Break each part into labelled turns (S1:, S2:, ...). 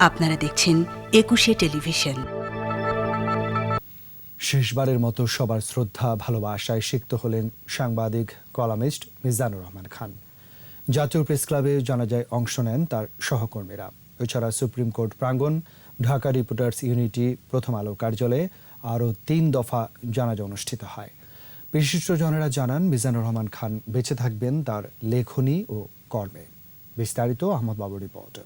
S1: আপনারা দেখছেন একুশে টেলিভিশন।
S2: শেষবারের মতো সবার শ্রদ্ধা, ভালোবাসায় সিক্ত হলেন সাংবাদিক, কলামিস্ট মিজানুর রহমান খান। জাতীয় প্রেস ক্লাবে জানাজায় অংশ নেন তার সহকর্মীরা। এছাড়া সুপ্রিম কোর্ট প্রাঙ্গণ, ঢাকা রিপোর্টার্স ইউনিটি প্রথম আলো কার্যালয়ে আরও তিন দফা জানাজা অনুষ্ঠিত হয়। বিশিষ্টজনেরা জানান, মিজানুর রহমান খান বেঁচে থাকবেন তার লেখনী ও কর্মে। বিস্তারিত আহমদ বাবুর রিপোর্ট।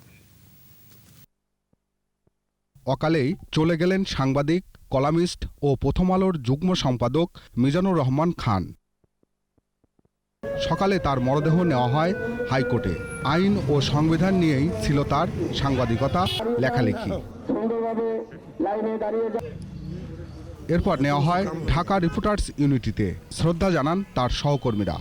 S3: অকালেই চলে গেলেন সাংবাদিক, কলামিস্ট ও প্রথম আলোর যুগ্ম সম্পাদক মিজানুর রহমান খান। সকালে তার মরদেহ নেওয়া হয় হাইকোর্টে। আইন ও সংবিধান নিয়েই ছিল তার সাংবাদিকতা, লেখালেখি। এরপর নেওয়া হয় ঢাকা রিপোর্টার্স ইউনিটিতে। শ্রদ্ধা জানান তার সহকর্মীরা।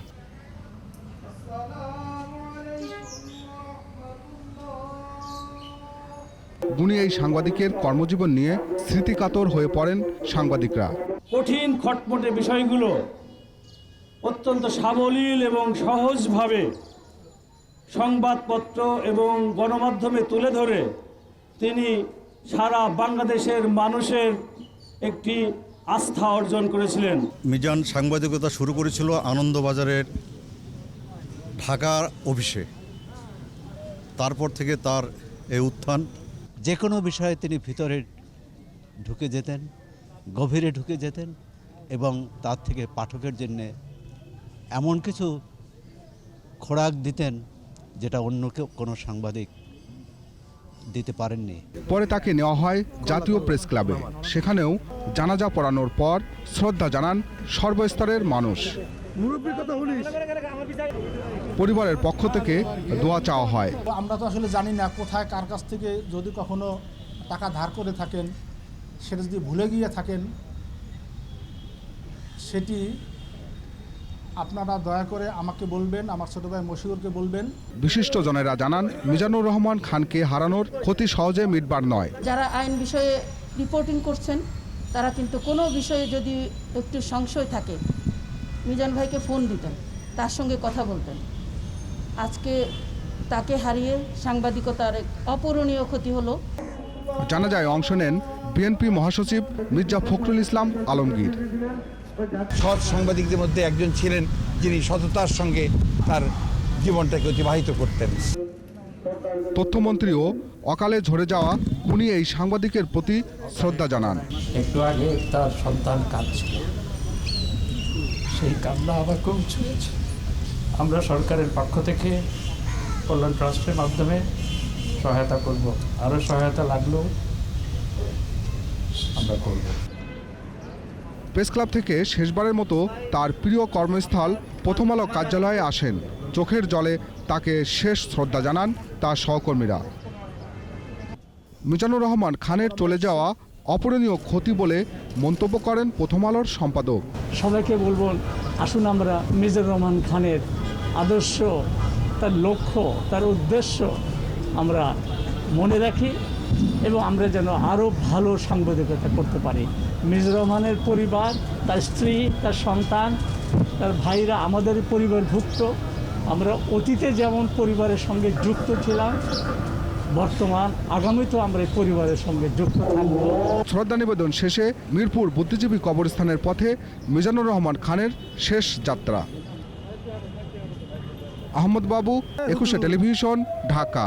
S3: গুণী এই সাংবাদিকের কর্মজীবন নিয়ে স্মৃতিকাতর হয়ে পড়েন সাংবাদিকরা।
S4: কঠিন খটমটে বিষয়গুলো অত্যন্ত সাবলীল এবং সহজভাবে সংবাদপত্র এবং গণমাধ্যমে তুলে ধরে তিনি সারা বাংলাদেশের মানুষের একটি আস্থা অর্জন করেছিলেন।
S5: মিজান সাংবাদিকতা শুরু করেছিল আনন্দবাজারের ঢাকার অফিসে। তারপর থেকে তার এই উত্থান
S6: যে কোনো বিষয়ে তিনি ভিতরে ঢুকে যেতেন, গভীরে ঢুকে যেতেন এবং তার থেকে পাঠকের জন্যে এমন কিছু খোরাক দিতেন যেটা অন্য কোনো সাংবাদিক দিতে পারেননি।
S3: পরে তাকে নেওয়া হয় জাতীয় প্রেস ক্লাবে। সেখানেও জানাজা পড়ানোর পর শ্রদ্ধা জানান সর্বস্তরের মানুষ। পরিবারের পক্ষ থেকে দোয়া চাওয়া হয়।
S7: আমরা তো আসলে জানি না কোথায় কার কাছ থেকে যদি কখনো টাকা ধার করে থাকেন সেটা যদি ভুলে গিয়ে থাকেন সেটি আপনারা দয়া করে আমাকে বলবেন আমার ছোটো ভাই মশিউরকে বলবেন।
S3: বিশিষ্টজনেরা জানান মিজানুর রহমান খানকে হারানোর ক্ষতি সহজে মিটবার নয়।
S8: যারা আইন বিষয়ে রিপোর্টিং করছেন তারা কিন্তু কোনো বিষয়ে যদি একটু সংশয় থাকে মিজান ভাইকে ফোন দিতেন তার সঙ্গে কথা বলতেন। আজকে তাকে হারিয়ে সাংবাদিকতার এক অপূরণীয় ক্ষতি হলো।
S3: জানা যায় অংশ নেন বিএনপি মহাসচিব মির্জা ফখরুল ইসলাম আলমগীর।
S9: সৎ সাংবাদিকদের মধ্যে একজন ছিলেন যিনি সততার সঙ্গে তার জীবনটাকে অতিবাহিত করতেন।
S3: তথ্যমন্ত্রীও অকালে ঝরে যাওয়া উনি এই সাংবাদিকের প্রতি শ্রদ্ধা জানান।
S10: একটু আগে তার সন্তান কাঁদছিল। সেই কান্না খুব ছুঁয়েছে আমরা সরকারের পক্ষ থেকে কল্যাণ ট্রাস্টের মাধ্যমে সহায়তা করব। আরও সহায়তা লাগলেও আমরা করব।
S3: প্রেস ক্লাব থেকে শেষবারের মতো তার প্রিয় কর্মস্থল প্রথম আলো কার্যালয়ে আসেন। চোখের জলে তাকে শেষ শ্রদ্ধা জানান তার সহকর্মীরা। মিজানুর রহমান খানের চলে যাওয়া অপূরণীয় ক্ষতি বলে মন্তব্য করেন প্রথম আলোর সম্পাদক।
S10: সবাইকে বলব, আসুন আমরা মিজানুর রহমান খানের আদর্শ, তার লক্ষ্য, তার উদ্দেশ্য আমরা মনে রাখি এবং আমরা যেন আরও ভালো সাংবাদিকতা করতে পারি। মিজানুর রহমানের পরিবার, তার স্ত্রী, তার সন্তান, তার ভাইরা আমাদের পরিবারভুক্ত। আমরা অতীতে যেমন পরিবারের সঙ্গে যুক্ত ছিলাম বর্তমান আগামী তো আমরা এই পরিবারের সঙ্গে যুক্ত থাকব।
S3: শ্রদ্ধা নিবেদন শেষে মিরপুর বুদ্ধিজীবী কবরস্থানের পথে মিজানুর রহমান খানের শেষ যাত্রা। আহমদ বাবু, একুশে টেলিভিশন, ঢাকা।